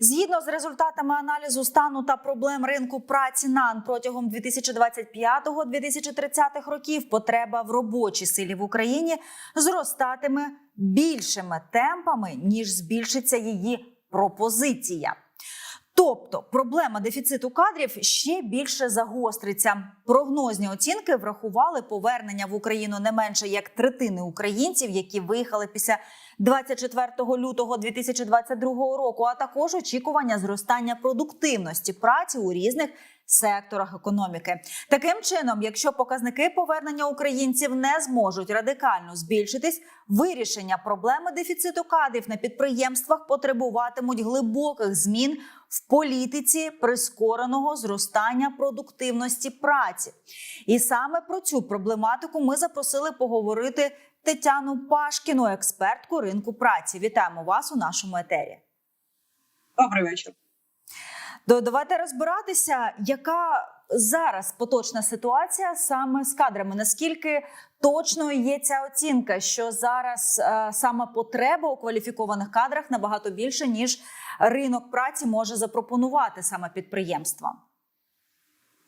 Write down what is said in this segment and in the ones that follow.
Згідно з результатами аналізу стану та проблем ринку праці НАН протягом 2025-2030 років, потреба в робочій силі в Україні зростатиме більшими темпами ніж збільшиться її пропозиція. Тобто проблема дефіциту кадрів ще більше загостриться. Прогнозні оцінки врахували повернення в Україну не менше як третини українців, які виїхали після 24 лютого 2022 року, а також очікування зростання продуктивності праці у різних секторах економіки. Таким чином, якщо показники повернення українців не зможуть радикально збільшитись, вирішення проблеми дефіциту кадрів на підприємствах потребуватимуть глибоких змін в політиці прискореного зростання продуктивності праці. І саме про цю проблематику ми запросили поговорити Тетяну Пашкіну, експертку ринку праці. Вітаємо вас у нашому етері. Добрий вечір. Давайте розбиратися, яка зараз поточна ситуація саме з кадрами. Наскільки точною є ця оцінка, що зараз е, саме потреба у кваліфікованих кадрах набагато більше ніж ринок праці може запропонувати саме підприємствам?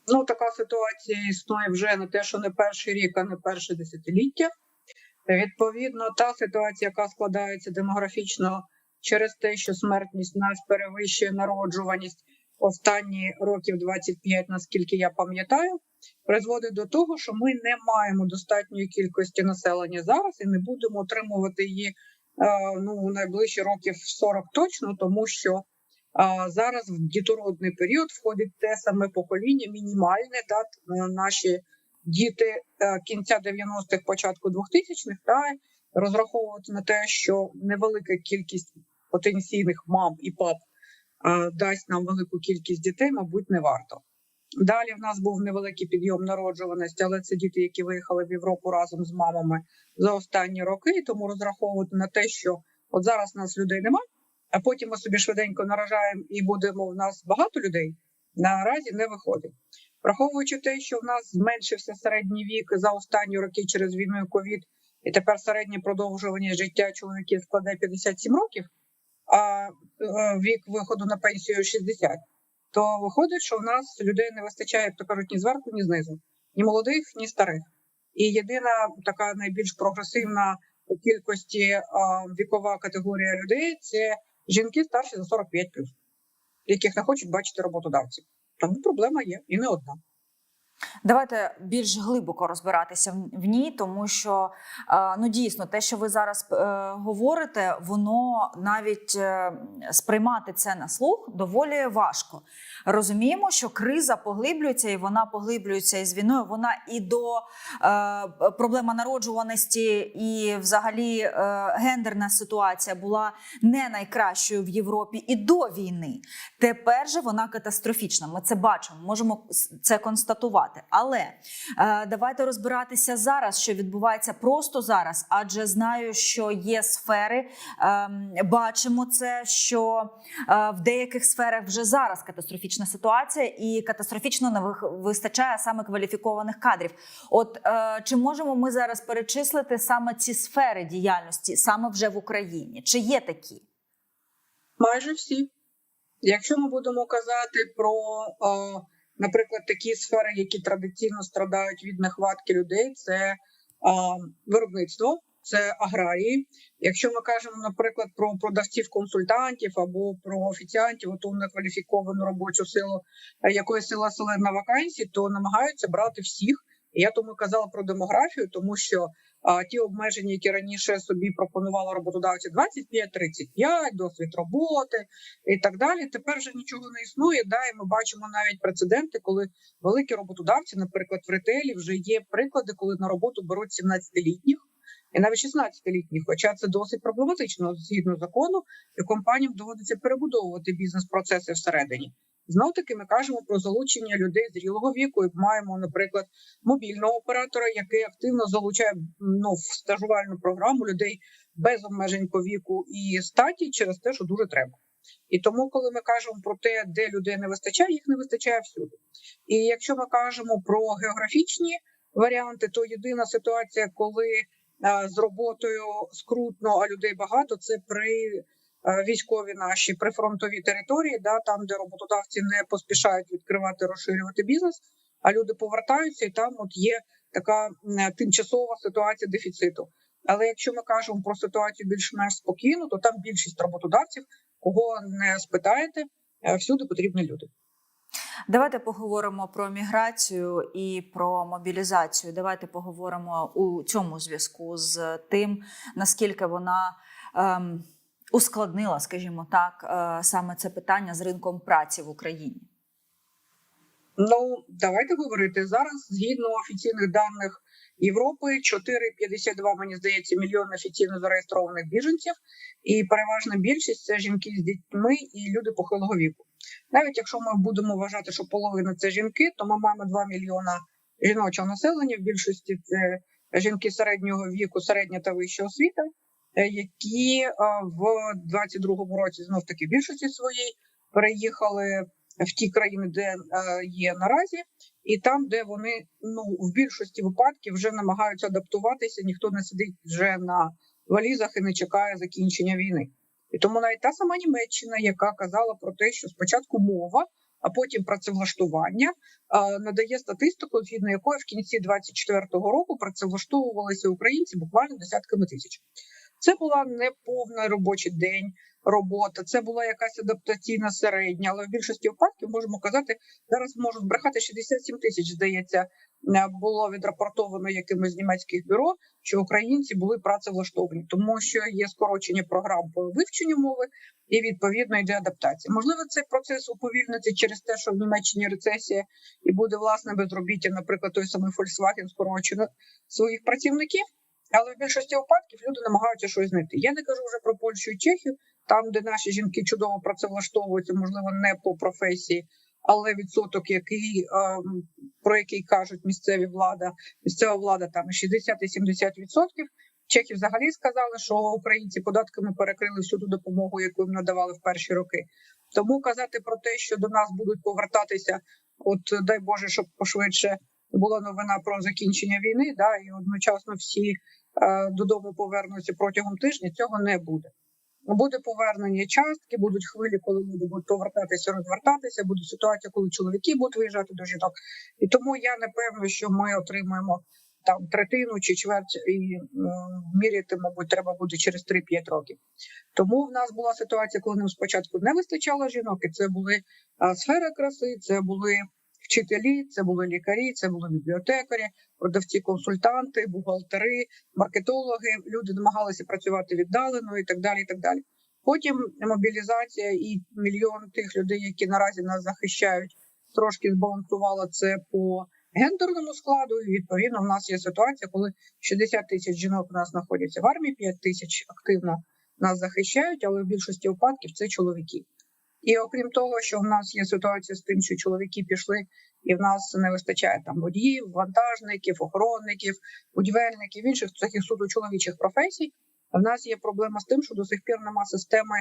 Ну така ситуація існує вже не те, що не перший рік, а не перше десятиліття. Відповідно, та ситуація, яка складається демографічно через те, що смертність нас перевищує народжуваність останні років 25, наскільки я пам'ятаю, призводить до того, що ми не маємо достатньої кількості населення зараз і не будемо отримувати її е, ну найближчі років 40 точно, тому що зараз в дітородний період входить те саме покоління, мінімальне да, наші діти е, кінця 90-х, початку 2000-х, та розраховувати на те, що невелика кількість потенційних мам і пап дасть нам велику кількість дітей, мабуть, не варто. Далі в нас був невеликий підйом народжуваності, але це діти, які виїхали в Європу разом з мамами за останні роки. Тому розраховувати на те, що от зараз нас людей немає, а потім ми собі швиденько наражаємо і будемо в нас багато людей. Наразі не виходить. Враховуючи те, що в нас зменшився середній вік за останні роки через війну ковід, і тепер середнє продовжування життя чоловіків складає 57 років, а е, вік виходу на пенсію 60, то виходить, що в нас людей не вистачає, як то кажуть, ні зверху, ні знизу, ні молодих, ні старих. І єдина така найбільш прогресивна у кількості вікова категорія людей це жінки старші за 45+, яких не хочуть бачити роботодавців. Тому проблема є і не одна. Давайте більш глибоко розбиратися в- ній, тому що е, ну дійсно те, що ви зараз е, говорите, воно навіть е, сприймати це на слух доволі важко. Розуміємо, що криза поглиблюється, і вона поглиблюється із війною. Вона і до проблема народжуваності, і взагалі гендерна ситуація була не найкращою в Європі і до війни. Тепер же вона катастрофічна. Ми це бачимо, можемо це констатувати. Але е, давайте розбиратися зараз, що відбувається просто зараз, адже знаю, що є сфери, ем, бачимо це, що е, в деяких сферах вже зараз катастрофічна ситуація, і катастрофічно не вистачає саме кваліфікованих кадрів. От е, чи можемо ми зараз перечислити саме ці сфери діяльності, саме вже в Україні? Чи є такі? Майже всі. Якщо ми будемо казати про, е, наприклад, такі сфери, які традиційно страдають від нехватки людей, це е, виробництво, це аграрії. Якщо ми кажемо, наприклад, про продавців-консультантів або про офіціантів, ото некваліфіковану робочу силу, е, якої сила селена вакансій, то намагаються брати всіх. Я тому казала про демографію, тому що а, ті обмеження, які раніше собі пропонували роботодавці 25-35, досвід роботи і так далі. Тепер вже нічого не існує. Да, і ми бачимо навіть прецеденти, коли великі роботодавці, наприклад, в ретелі вже є приклади, коли на роботу беруть 17-літніх. І навіть 16-літніх, хоча це досить проблематично згідно закону, і компаніям доводиться перебудовувати бізнес-процеси всередині. Знов таки ми кажемо про залучення людей зрілого віку. І маємо, наприклад, мобільного оператора, який активно залучає ну, в стажувальну програму людей без обмежень по віку і статі через те, що дуже треба. І тому, коли ми кажемо про те, де людей не вистачає, їх не вистачає всюди. І якщо ми кажемо про географічні варіанти, то єдина ситуація, коли з роботою скрутно, а людей багато, це при е, військові наші прифронтові території, да, там, де роботодавці не поспішають відкривати, розширювати бізнес, а люди повертаються, і там от є така тимчасова ситуація дефіциту. Але якщо ми кажемо про ситуацію більш-менш спокійну, то там більшість роботодавців, кого не спитаєте, е, всюди потрібні люди. Давайте поговоримо про міграцію і про мобілізацію. Давайте поговоримо у цьому зв'язку з тим, наскільки вона ем, ускладнила, скажімо так, е, саме це питання з ринком праці в Україні. Ну давайте говорити зараз. Згідно офіційних даних Європи, 4,52, мені здається, мільйони офіційно зареєстрованих біженців, і переважна більшість це жінки з дітьми і люди похилого віку. Навіть якщо ми будемо вважати, що половина це жінки, то ми маємо 2 мільйона жіночого населення. В більшості це жінки середнього віку, середня та вища освіта, е, які е, в 22-му році знов таки більшості своїй переїхали в ті країни, де е, є наразі, і там, де вони ну в більшості випадків вже намагаються адаптуватися, ніхто не сидить вже на валізах і не чекає закінчення війни. І тому навіть та сама Німеччина, яка казала про те, що спочатку мова, а потім працевлаштування, е, надає статистику, згідно якої в кінці 24-го року працевлаштовувалися українці буквально десятками тисяч. Це була не повний робочий день робота, це була якась адаптаційна середня, але в більшості випадків можемо казати, зараз можу збрехати 67 тисяч, здається, е, було відрапортовано якимось з німецьких бюро, що українці були працевлаштовані, тому що є скорочення програм по вивченню мови і відповідно йде адаптація. Можливо, цей процес уповільниться через те, що в Німеччині рецесія і буде власне безробіття, наприклад, той самий Volkswagen скорочено своїх працівників. Але в більшості випадків люди намагаються щось знайти. Я не кажу вже про Польщу і Чехію, там, де наші жінки чудово працевлаштовуються, можливо, не по професії, але відсоток, який ем, про який кажуть місцеві влада, місцева влада там і 60 і 70 відсотків. Чехи взагалі сказали, що українці податками перекрили всю ту допомогу, яку їм надавали в перші роки. Тому казати про те, що до нас будуть повертатися, от дай Боже, щоб пошвидше була новина про закінчення війни, да і одночасно всі додому повернуться протягом тижня. Цього не буде. Буде повернення частки, будуть хвилі, коли люди будуть повертатися, розвертатися. Буде ситуація, коли чоловіки будуть виїжджати до жінок. І тому я не певна, що ми отримаємо там третину чи чверть, і міряти, мабуть, треба буде через 3-5 років. Тому в нас була ситуація, коли нам спочатку не вистачало жінок, і це були а, сфери краси, це були вчителі, це були лікарі, це були бібліотекарі, продавці, консультанти, бухгалтери, маркетологи. Люди намагалися працювати віддалено і так далі. І так далі. Потім мобілізація і мільйон тих людей, які наразі нас захищають, трошки збалансувала це по гендерному складу. І відповідно в нас є ситуація, коли 60 тисяч жінок у нас знаходяться в армії, 5 тисяч активно нас захищають, але в більшості випадків це чоловіки. І окрім того, що в нас є ситуація з тим, що чоловіки пішли, і в нас не вистачає там водіїв, вантажників, охоронників, будівельників, інших таких суто чоловічих професій. В нас є проблема з тим, що до сих пір нема системи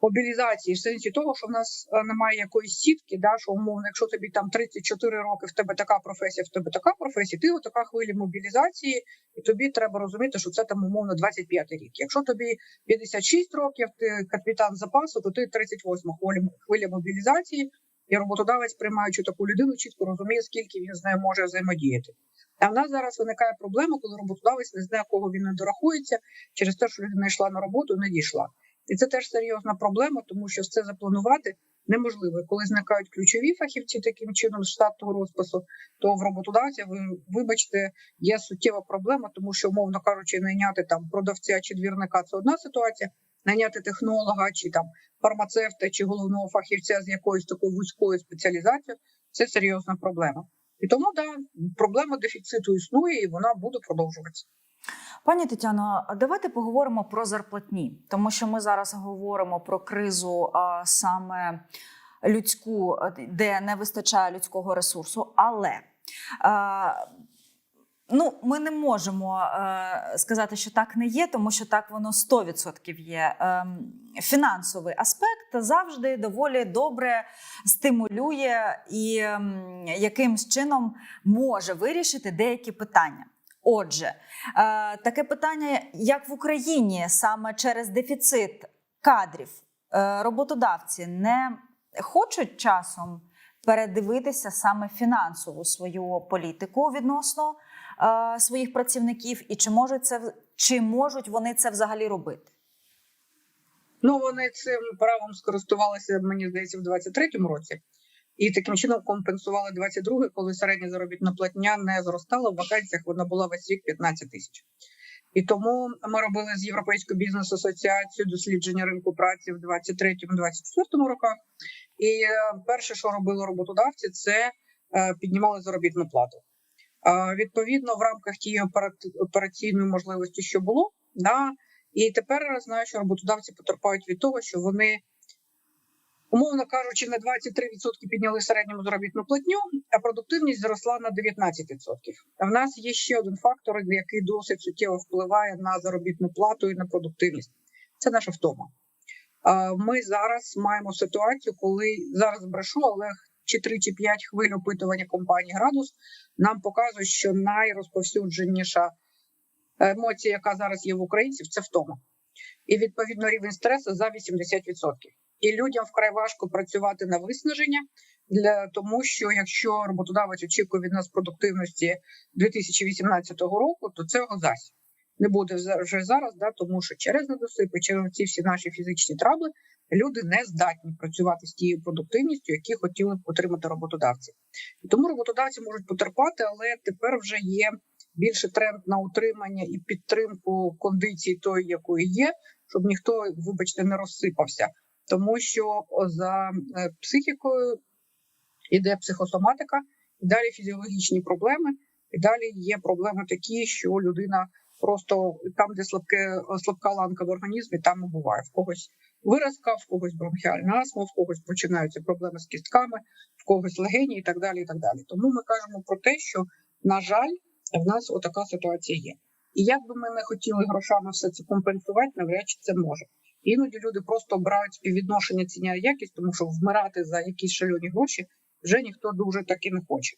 мобілізації, в сенсі того, що в нас е, немає якоїсь сітки, да, що умовно, якщо тобі там 34 роки, в тебе така професія, в тебе така професія, ти така хвиля мобілізації, і тобі треба розуміти, що це там умовно 25 рік. Якщо тобі 56 років, ти капітан запасу, то ти 38 хвиля, хвиля мобілізації, і роботодавець, приймаючи таку людину, чітко розуміє, скільки він з нею може взаємодіяти. А в нас зараз виникає проблема, коли роботодавець не знає, кого він не дорахується через те, що людина йшла на роботу, не дійшла. І це теж серйозна проблема, тому що це запланувати неможливо. Коли зникають ключові фахівці таким чином з штатного розпису, то в роботодавця ви вибачте, є суттєва проблема, тому що, умовно кажучи, найняти там продавця чи двірника це одна ситуація. Найняти технолога чи там фармацевта чи головного фахівця з якоюсь такою вузькою спеціалізацією це серйозна проблема. І тому да проблема дефіциту існує, і вона буде продовжуватися. Пані Тетяно, давайте поговоримо про зарплатні, тому що ми зараз говоримо про кризу а, саме людську, де не вистачає людського ресурсу. Але а, ну, ми не можемо а, сказати, що так не є, тому що так воно 100% є. Ем, фінансовий аспект завжди доволі добре стимулює і ем, якимсь чином може вирішити деякі питання. Отже, е, таке питання, як в Україні, саме через дефіцит кадрів е, роботодавці не хочуть часом передивитися саме фінансову свою політику відносно е, своїх працівників, і чи можуть це чи можуть вони це взагалі робити? Ну вони цим правом скористувалися, мені здається, в 23-му році, і таким чином компенсували 22-й, коли середня заробітна платня не зростала в вакансіях. Вона була весь рік 15 тисяч. І тому ми робили з Європейською бізнес асоціацією дослідження ринку праці в 23-24 роках. І е, перше, що робили роботодавці, це е, піднімали заробітну плату. Е, Відповідно, в рамках тієї операційної можливості, що було, да, і тепер знаю, що роботодавці потерпають від того, що вони, умовно кажучи, на 23% підняли середньому заробітну платню, а продуктивність зросла на 19%. В нас є ще один фактор, який досить суттєво впливає на заробітну плату і на продуктивність. Це наша втома. Ми зараз маємо ситуацію, коли зараз брешу, але чи 3 чи 5 хвиль опитування компанії Градус нам показує, що найрозповсюдженіша емоція, яка зараз є в українців, це втома. І відповідно рівень стресу за 80%. І людям вкрай важко працювати на виснаження, для тому що якщо роботодавець очікує від нас продуктивності 2018 року, то це його засіб. Не буде вже зараз, да, тому що через недосипи, через ці всі наші фізичні трабли люди не здатні працювати з тією продуктивністю, які хотіли б отримати роботодавці. І тому роботодавці можуть потерпати, але тепер вже є більше тренд на утримання і підтримку кондиції тої, якої є, щоб ніхто, вибачте, не розсипався, тому що за е, психікою іде психосоматика, і далі фізіологічні проблеми, і далі є проблеми такі, що людина просто там, де слабке слабка ланка в організмі, там буває в когось виразка, в когось бронхіальна астма, в когось починаються проблеми з кістками, в когось легені і так далі. І так далі. Тому ми кажемо про те, що на жаль, в нас отака ситуація є. І як би ми не хотіли грошами все це компенсувати, навряд чи це може. Іноді люди просто обирають співвідношення ціня якість, тому що вмирати за якісь шалені гроші вже ніхто дуже таки не хоче.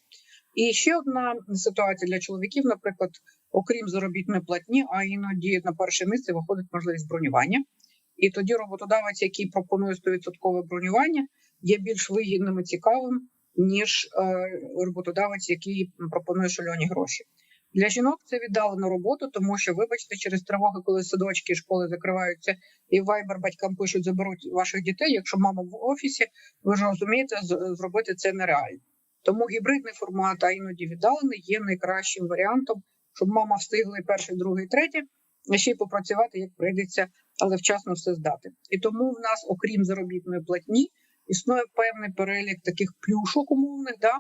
І ще одна ситуація для чоловіків, наприклад, окрім заробітної платні, а іноді на перше місце виходить можливість бронювання. І тоді роботодавець, який пропонує 100% бронювання, є більш вигідним і цікавим, ніж е, роботодавець, який пропонує шальоні гроші. Для жінок це віддалена робота, тому що, вибачте, через тривоги, коли садочки і школи закриваються, і вайбер батькам пишуть, заберуть ваших дітей. Якщо мама в офісі, ви ж розумієте, зробити це нереально. Тому гібридний формат, а іноді віддалений, є найкращим варіантом, щоб мама встигла і перший, другий, третій, а ще й попрацювати, як прийдеться, але вчасно все здати. І тому в нас, окрім заробітної платні, існує певний перелік таких плюшок умовних, да,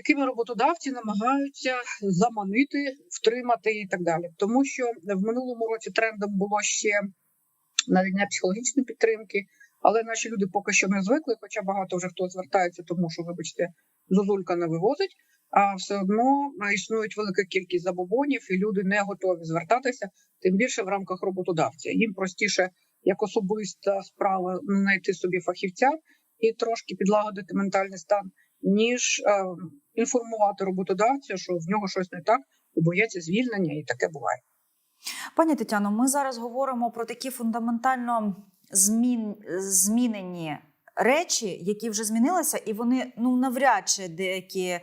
якими роботодавці намагаються заманити, втримати і так далі. Тому що в минулому році трендом було ще надання психологічної підтримки, але наші люди поки що не звикли, хоча багато вже хто звертається, тому що, вибачте, зозулька не вивозить. А все одно існують велика кількість забобонів, і люди не готові звертатися, тим більше в рамках роботодавця. Їм простіше як особиста справа знайти собі фахівця і трошки підлагодити ментальний стан, ніж е, інформувати роботодавця, що в нього щось не так, і бояться звільнення, і таке буває. Пані Тетяно, ми зараз говоримо про такі фундаментально змін, змінені речі, які вже змінилися, і вони ну навряд чи деякі.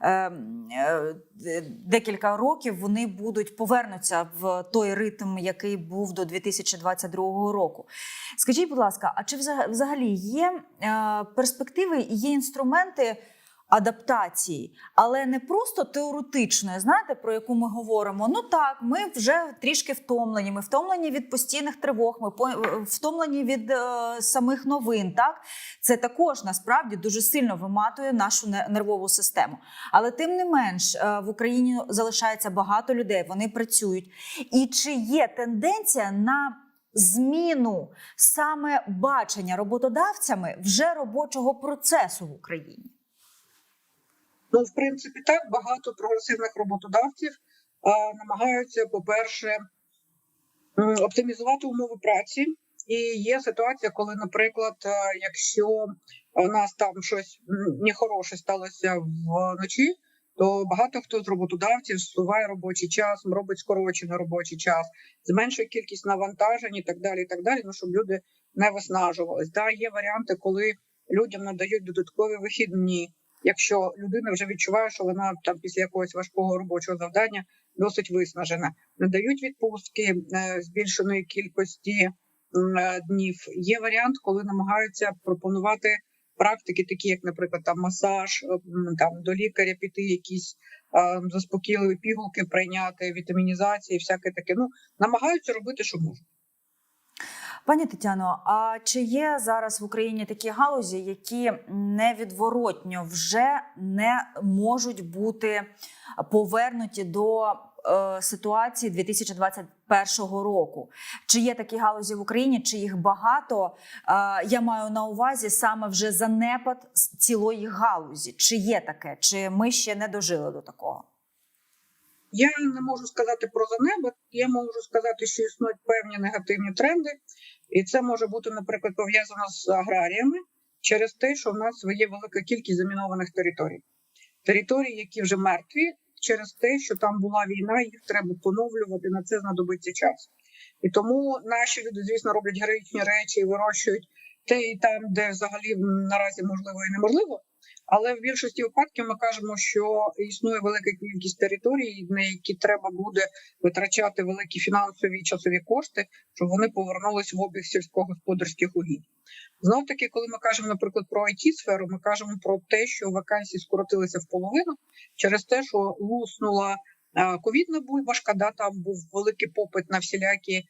Е, е, Декілька років вони будуть повернуться в той ритм, який був до 2022 року. Скажіть, будь ласка, а чи взаг- взагалі є е, перспективи і є інструменти адаптації, але не просто теоретичної, знаєте, про яку ми говоримо. Ну так, ми вже трішки втомлені. Ми втомлені від постійних тривог, ми втомлені від е, самих новин. Так, це також насправді дуже сильно виматує нашу нервову систему. Але тим не менш, е, в Україні залишається багато людей, вони працюють. І чи є тенденція на зміну саме бачення роботодавцями вже робочого процесу в Україні? Ну, в принципі, так багато прогресивних роботодавців е, намагаються, по-перше, оптимізувати умови праці. І є ситуація, коли, наприклад, е, якщо у нас там щось нехороше сталося вночі, то багато хто з роботодавців зсуває робочий час, робить скорочений робочий час, зменшує кількість навантажень і так далі. І так далі. Ну щоб люди не виснажувались. Да, є варіанти, коли людям надають додаткові вихідні. Якщо людина вже відчуває, що вона там після якогось важкого робочого завдання досить виснажена, надають відпустки е, збільшеної кількості е, днів. Є варіант, коли намагаються пропонувати практики, такі як, наприклад, там масаж, е, там до лікаря піти, якісь заспокійливі пігулки прийняти, вітамінізації, всяке таке. Ну намагаються робити, що можуть. Пані Тетяно, а чи є зараз в Україні такі галузі, які невідворотньо вже не можуть бути повернуті до е, ситуації 2021 року? Чи є такі галузі в Україні? Чи їх багато? Е, я маю на увазі саме вже занепад цілої галузі. Чи є таке? Чи ми ще не дожили до такого? Я не можу сказати про занебо. Я можу сказати, що існують певні негативні тренди, і це може бути, наприклад, пов'язано з аграріями через те, що в нас є велика кількість замінованих територій. Території, які вже мертві, через те, що там була війна, їх треба поновлювати. На це знадобиться час. І тому наші люди, звісно, роблять героїчні речі і вирощують те і там, де взагалі наразі можливо і неможливо. Але в більшості випадків ми кажемо, що існує велика кількість територій, на які треба буде витрачати великі фінансові і часові кошти, щоб вони повернулись в обіг сільськогосподарських угідь. Знов таки, коли ми кажемо, наприклад, про it сферу, ми кажемо про те, що вакансії скоротилися в половину через те, що луснула ковідна бульбашка, да, там був великий попит на всілякі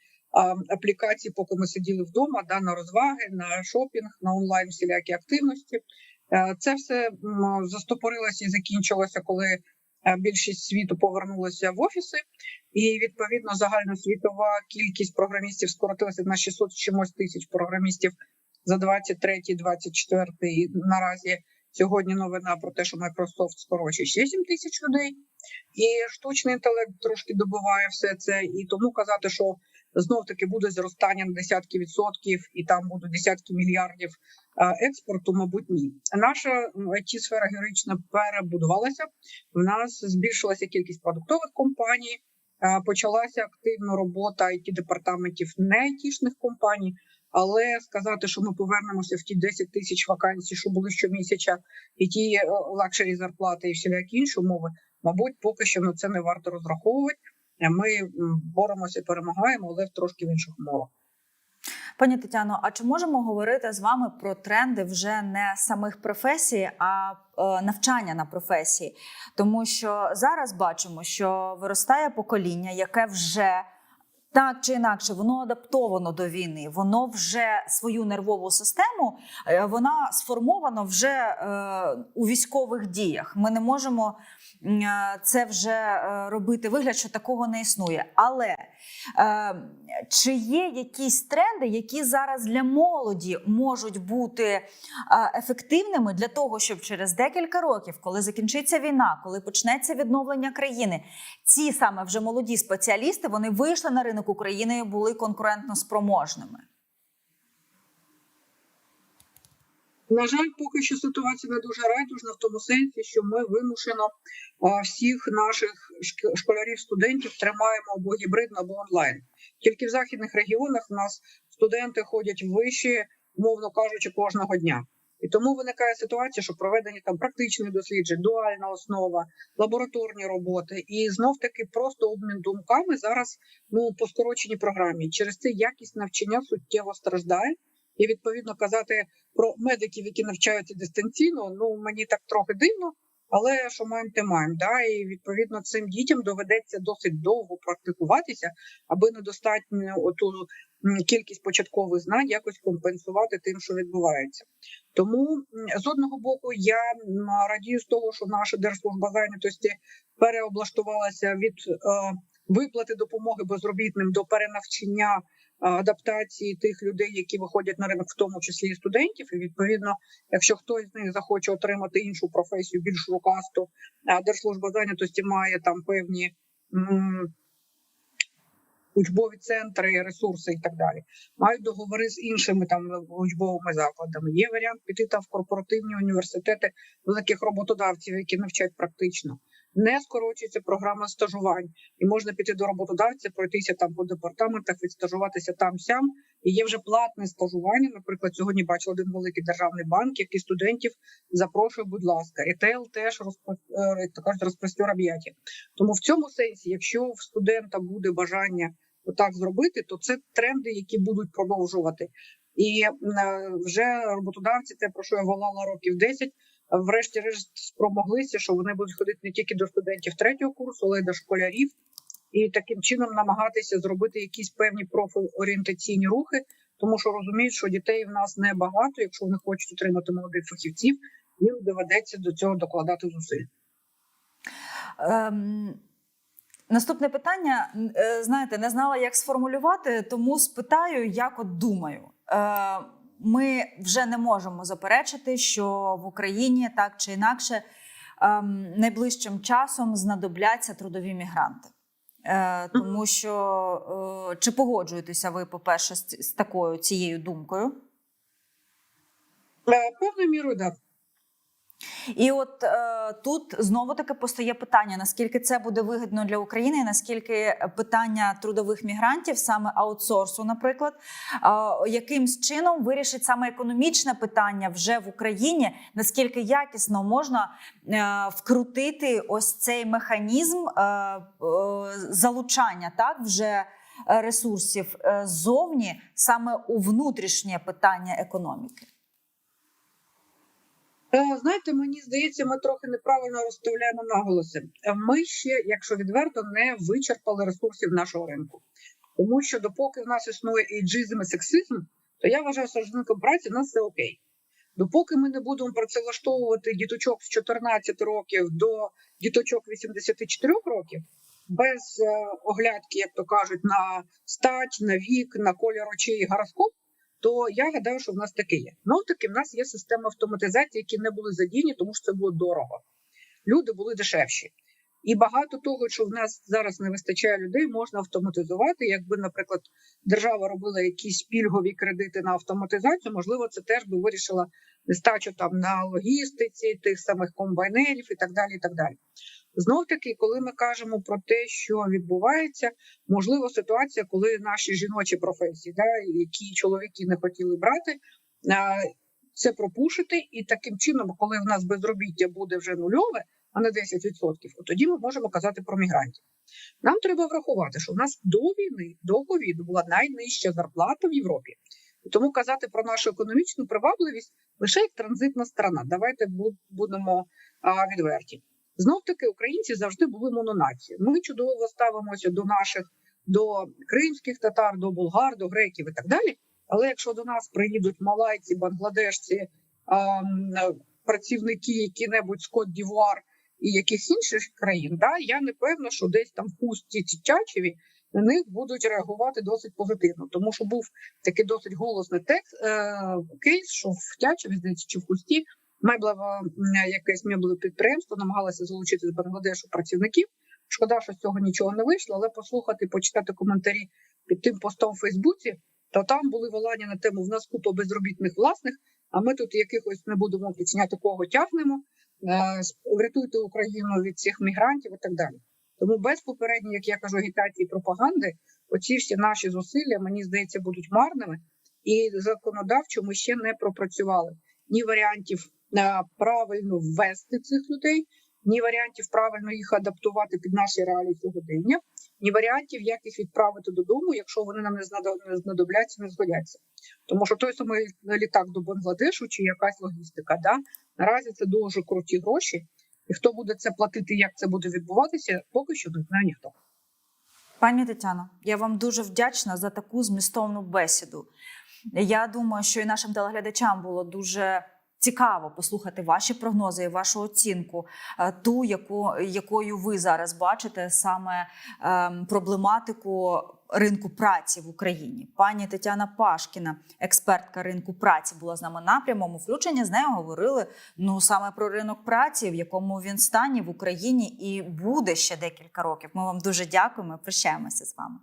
аплікації, поки ми сиділи вдома, да, на розваги, на шопінг, на онлайн всілякі активності. Е, Це все застопорилося і закінчилося, коли е, більшість світу повернулася в офіси, і відповідно загальносвітова кількість програмістів скоротилася на 600 чимось тисяч програмістів за 23-24 і наразі. Сьогодні новина про те, що Microsoft скорочує ще 7 тисяч людей, і штучний інтелект трошки добиває все це. І тому казати, що знов таки буде зростання на десятки відсотків, і там будуть десятки мільярдів е, експорту, мабуть, ні. Наша it сфера героїчно перебудувалася. В нас збільшилася кількість продуктових компаній, е, почалася активна робота it департаментів не айтішних компаній. Але сказати, що ми повернемося в ті 10 тисяч вакансій, що були щомісяця, і ті е, лакшері зарплати, і всілякі інші умови, мабуть, поки що на це не варто розраховувати. Ми боремося, перемагаємо, але в трошки в інших умовах. Пані Тетяно, а чи можемо говорити з вами про тренди вже не самих професій, а е, навчання на професії? Тому що зараз бачимо, що виростає покоління, яке вже так чи інакше воно адаптовано до війни, воно вже свою нервову систему е, вона сформована вже е, у військових діях. Ми не можемо це вже е, робити вигляд, що такого не існує. Але е, чи є якісь тренди, які зараз для молоді можуть бути е, ефективними для того, щоб через декілька років, коли закінчиться війна, коли почнеться відновлення країни, ці саме вже молоді спеціалісти вони вийшли на ринок України і були конкурентно спроможними? На жаль, поки що ситуація не дуже райдужна в тому сенсі, що ми вимушено всіх наших школярів, студентів тримаємо або гібридно, або онлайн. Тільки в західних регіонах в нас студенти ходять вищі, умовно кажучи, кожного дня. І тому виникає ситуація, що проведені там практичні дослідження, дуальна основа, лабораторні роботи, і знов таки просто обмін думками зараз ну по скороченій програмі. Через це якість навчання суттєво страждає. І відповідно казати про медиків, які навчаються дистанційно, ну мені так трохи дивно, але що маємо, те маємо. Да? І відповідно цим дітям доведеться досить довго практикуватися, аби недостатньо оту кількість початкових знань якось компенсувати тим, що відбувається. Тому з одного боку я радію з того, що наша держслужба зайнятості переоблаштувалася від е, виплати допомоги безробітним до перенавчання адаптації тих людей, які виходять на ринок, в тому числі і студентів. І відповідно, якщо хтось з них захоче отримати іншу професію, більш рукасту, держслужба зайнятості має там певні. учбові центри, ресурси і так далі. Мають договори з іншими там учбовими закладами. Є варіант піти там в корпоративні університети великих роботодавців, які навчають практично. Не скорочується програма стажувань, і можна піти до роботодавця, пройтися там по департаментах, відстажуватися там сям. І є вже платне стажування. Наприклад, сьогодні бачив один великий державний банк, який студентів запрошує, будь ласка, ЕТЛ теж розпро... е, об'яття. Тому в цьому сенсі, якщо в студента буде бажання отак зробити, то це тренди, які будуть продовжувати. І е, вже роботодавці, те про що я волала років 10, врешті-решт спромоглися, що вони будуть ходити не тільки до студентів третього курсу, але й до школярів, і таким чином намагатися зробити якісь певні профорієнтаційні рухи, тому що розуміють, що дітей в нас небагато. Якщо вони хочуть отримати молодих фахівців, їм доведеться до цього докладати зусиль. Ем, наступне питання. Е, Знаєте, не знала, як сформулювати, тому спитаю, як от думаю. Ми вже не можемо заперечити, що в Україні так чи інакше ем, найближчим часом знадобляться трудові мігранти. Е, Тому що е, чи погоджуєтеся ви, по-перше, з, з такою цією думкою? Е, Певною мірою, так. І от е, тут знову таки постає питання: наскільки це буде вигідно для України, наскільки питання трудових мігрантів, саме аутсорсу, наприклад, е, якимсь чином вирішить саме економічне питання вже в Україні, наскільки якісно можна е, вкрутити ось цей механізм е, е, залучання так вже ресурсів е, ззовні саме у внутрішнє питання економіки. Е, Знаєте, мені здається, ми трохи неправильно розставляємо наголоси. Е, Ми ще, якщо відверто, не вичерпали ресурсів нашого ринку, тому що допоки в нас існує ейджизм і сексизм, то я вважаю, що з ринком праці в нас все окей. Допоки ми не будемо працевлаштовувати діточок з 14 років до діточок 84 років, без е, оглядки, як то кажуть, на стать, на вік, на колір очей і гороскоп, то я гадаю, що в нас таке є. Ну таки в нас є система автоматизації, які не були задіяні, тому що це було дорого. Люди були дешевші. І багато того, що в нас зараз не вистачає людей, можна автоматизувати. Якби, наприклад, держава робила якісь пільгові кредити на автоматизацію, можливо, це теж би вирішила нестачу там на логістиці, тих самих комбайнерів і так далі. і так далі. Знов таки, коли ми кажемо про те, що відбувається, можливо, ситуація, коли наші жіночі професії, да, які чоловіки не хотіли брати, це пропушити, і таким чином, коли в нас безробіття буде вже нульове, а не 10%, от тоді ми можемо казати про мігрантів. Нам треба врахувати, що в нас до війни, до ковіду була найнижча зарплата в Європі. І тому казати про нашу економічну привабливість лише як транзитна сторона. Давайте будемо відверті. Знов таки українці завжди були мононацією. Ми чудово ставимося до наших, до кримських татар, до болгар, до греків і так далі. Але якщо до нас приїдуть малайці, бангладешці, працівники які-небудь з Кот Дівуар і якихось інших країн, да, я не певна, що десь там в Хусті чи Чачеві на них будуть реагувати досить позитивно, тому що був такий досить голосний текст е, кейс, що в Тячеві, здається, чи в Хусті меблеве якесь меблеве підприємство намагалося залучити з Бангладешу працівників. Шкода, що з цього нічого не вийшло, але послухати, почитати коментарі під тим постом в Фейсбуці, то там були волання на тему: в нас купа безробітних власних, а ми тут якихось не будемо підчиняти кого тягнемо. е, Врятуйте Україну від цих мігрантів і так далі. Тому без попередньої, як я кажу, агітації пропаганди, оці всі наші зусилля, мені здається, будуть марними. І законодавчо ми ще не пропрацювали ні варіантів правильно ввести цих людей, ні варіантів правильно їх адаптувати під наші реалії сьогодення, ні варіантів, як їх відправити додому, якщо вони нам не знадо- не знадобляться, не згодяться. Тому що той самий літак до Бангладешу чи якась логістика, да наразі це дуже круті гроші. І хто буде це платити, як це буде відбуватися, поки що не знає ніхто. Пані Тетяно, я вам дуже вдячна за таку змістовну бесіду. Я думаю, що і нашим телеглядачам було дуже цікаво послухати ваші прогнози і вашу оцінку, е, ту, яку, якою ви зараз бачите саме ем, проблематику ринку праці в Україні. Пані Тетяна Пашкіна, експертка ринку праці, була з нами на прямому включенні. З нею говорили ну саме про ринок праці, в якому він стані в Україні і буде ще декілька років. Ми вам дуже дякуємо. Прощаємося з вами.